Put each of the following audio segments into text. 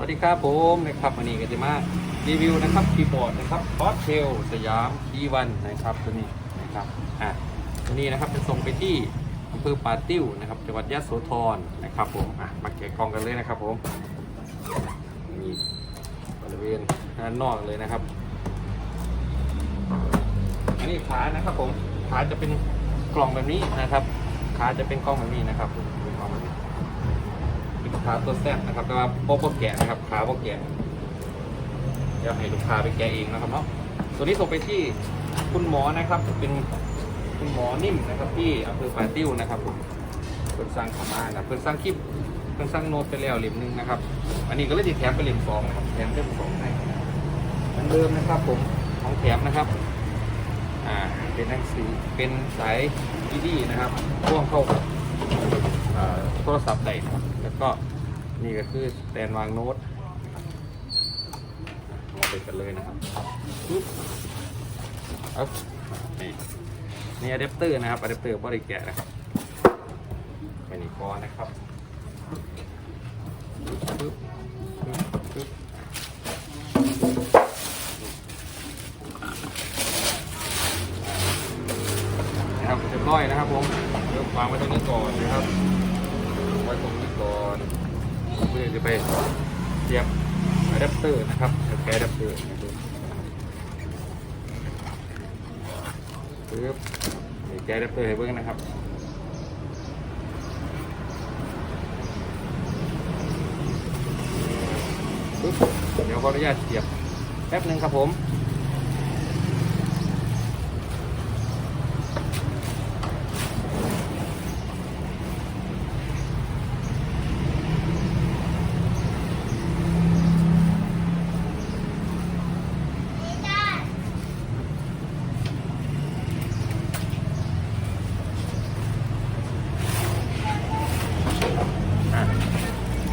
วัสดีครับผมนะครับวันนี้ก็จะมารีวิวนะครับคีย์บอร์ดนะครับคอสเทลสยามดีวันนะครับตัวนี้นะครับอะตัวนี้นะครับจะส่งไปที่อำเภอป่าติ้วนะครับจังหวัดยะโสธรนะครับผมอะมาแกะกล่องกันเลยนะครับผมนี่บริเวณด้านนอกเลยนะครับ อันนี้ขานะครับผมขาจะเป็นกล่องแบบนี้นะครับขาจะเป็นกล่องแบบนี้นะครับเป็นกล่องแบบนี้ ขาตัวแซบนะครับแต่ว่าโป๊ะโแกะนะครับขาโป๊ะแกะเดี๋ยวให้ลูกค้าไปแกะเองนะครับเนาะตัวนนี้ส่งไปที่คุณหมอนะครับเป็นคุณหมอนิ่มนะครับที่อำเภอป่าติ้วนะครับผมเพิ่นสร้างขามานะเพิ่นสร้างคลิปเพิ่นสร้างโน้ตไปแล้วเหลี่ยมหนึงนะครับ อันนี้ก็เลยจะแถมไปเหลี่ยมสองนะครับแถมเล่มสองให้เหมือนเดิมนะครับผมของแถมนะครับอ่าเป็นหนังสือเป็นสายดีดีนะครับพ่วงเข้ากับโทรศัพท์ได้นะครับแล้วก็ นี่ก็คือแตนวางโน้ตมาเปิดกันเลยนะครับปึ๊บเอานี่นี่อะแดปเตอร์นะครับอะแดปเตอร์บริแกะนะครับไปนี่ก่อนนะครับปึ๊บปึ๊บปึ๊บนะครับเรียบร้อยนะครับผมเดี๋ยววางไว้ตรงนี้ก่อนนะครับไว้ตรงนี้ก่อน พื่อจะไปเสียบอะแดปเตอร์นะครับแกอะแดปเตอร์นะครับปึ๊บแกอะแดปเตอร์ให้เบิ้งนะครับปึ๊บเดี๋ยวขออนุญาตเสียบแป๊บหนึ่งครับผม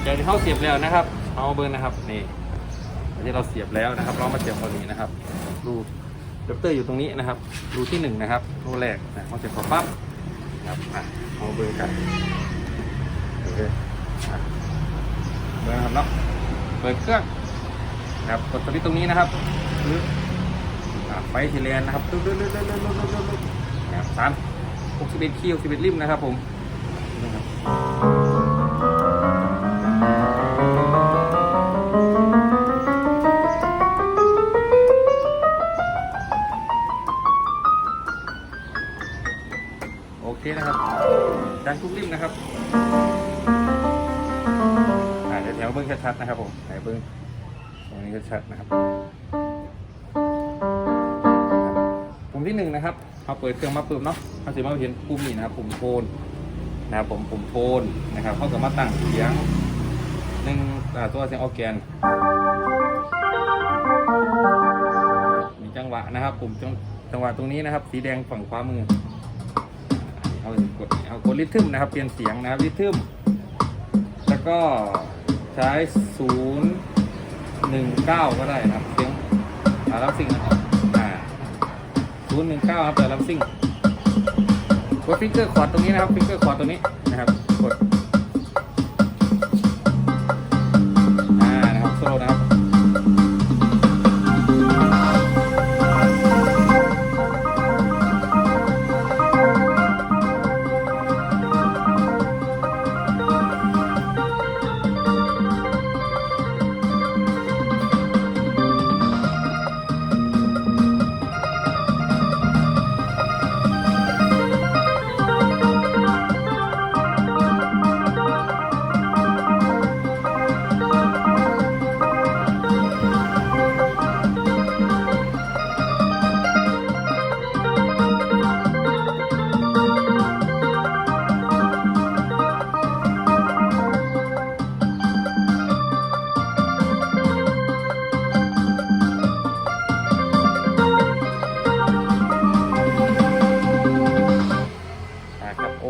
จากที่เขาเสียบแล้วนะครับเอาเบิร์นะครับนี่ที่เราเสียบแล้วนะครับเรามาเสียบตัวนี้นะครับรูดับเตอร์อยู่ตรงนี้นะครับรูที่หนึ่งนะครับรูแรกนะเราเสียบขอปั๊บครับเอาเบิร์กันโอเคเบิร์นะครับเนาะเปิดเครื่องนะครับกดสวิตตรงนี้นะครับลึกไฟทีเรียนนะครับลึกลึกลึกลึกลึกลึกลึกนะครับสามหกสิบเอ็ดคิวสิบเอ็ดริมนะครับผมนะครับ โอเคนะครับดันทุกริมนะครับอ่าเดี๋ยวแถวเบิ้งชัดๆนะครับผมไหนเบิ้งตรงนี้ชัดๆนะครับปุ่มที่หนึ่งนะครับเอาเปิดเครื่องมาปุ่มเนาะเขาจะมาเห็นปุ่มนี้นะครับปุ่มโทนนะครับผมปุ่มโทนนะครับเขาก็มาตั้งเสียงหนึ่งตัวเสียงออร์แกนมีจังหวะนะครับ ปุ่มจังหวะตรงนี้นะครับ สีแดงฝั่งขวามือ กดเอากดริทึมนะครับ เปลี่ยนเสียงนะครับริทึมแล้วก็ใช้ศูนย์หนึ่งเก้าก็ได้นะครับเสียงอารับซิ่งนะครับอ่าศูนย์หนึ่งเก้าครับแต่รับซิ่งกดฟิกเกอร์คอร์ดตรงนี้นะครับฟิกเกอร์คอร์ดตรงนี้นะครับกด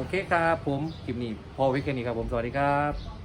เคครับผมคลิปนี้พอไว้แค่นี้ครับผมสวัสดีครับ